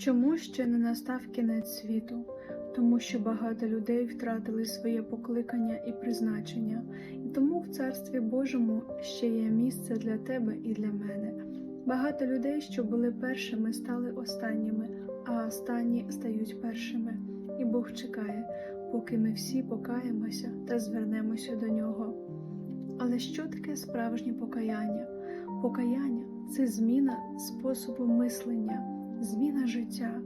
Чому ще не настав кінець світу? Тому що багато людей втратили своє покликання і призначення, і тому в Царстві Божому ще є місце для тебе і для мене. Багато людей, що були першими, стали останніми, а останні стають першими. І Бог чекає, поки ми всі покаємося та звернемося до нього. Але що таке справжнє покаяння? Покаяння це зміна способу мислення, зміна життя.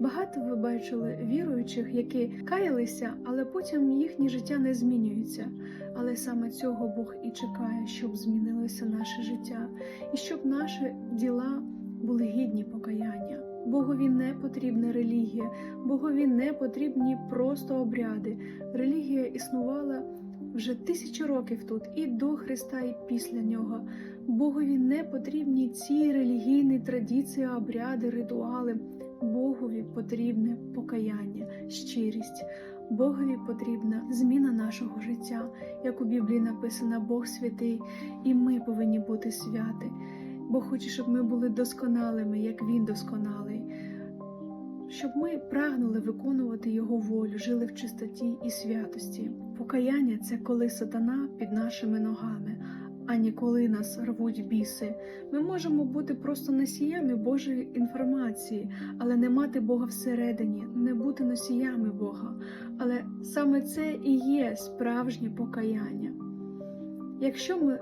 Багато ви бачили віруючих, які каялися, але потім їхнє життя не змінюється. Але саме цього Бог і чекає, щоб змінилося наше життя, і щоб наші діла були гідні покаяння. Богові не потрібна релігія, Богові не потрібні просто обряди. Релігія існувала вже тисячі років тут, і до Христа, і після нього. Богові не потрібні ці релігійні традиції, обряди, ритуали. Богові потрібне покаяння, щирість. Богові потрібна зміна нашого життя. Як у Біблії написано, Бог святий, і ми повинні бути святі. Бог хоче, щоб ми були досконалими, як Він досконалий, щоб ми прагнули виконувати Його волю, жили в чистоті і святості. Покаяння це коли сатана під нашими ногами, а не коли нас рвуть біси. Ми можемо бути просто носіями Божої інформації, але не мати Бога всередині, не бути носіями Бога. Але саме це і є справжнє покаяння. Якщо ми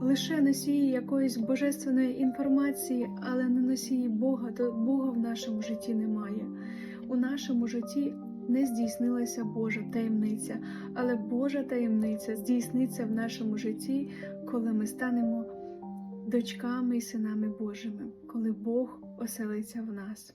лише носії якоїсь божественної інформації, але не носії Бога, то Бога в нашому житті немає. У нашому житті не здійснилася Божа таємниця, але Божа таємниця здійсниться в нашому житті, коли ми станемо дочками і синами Божими, коли Бог оселиться в нас.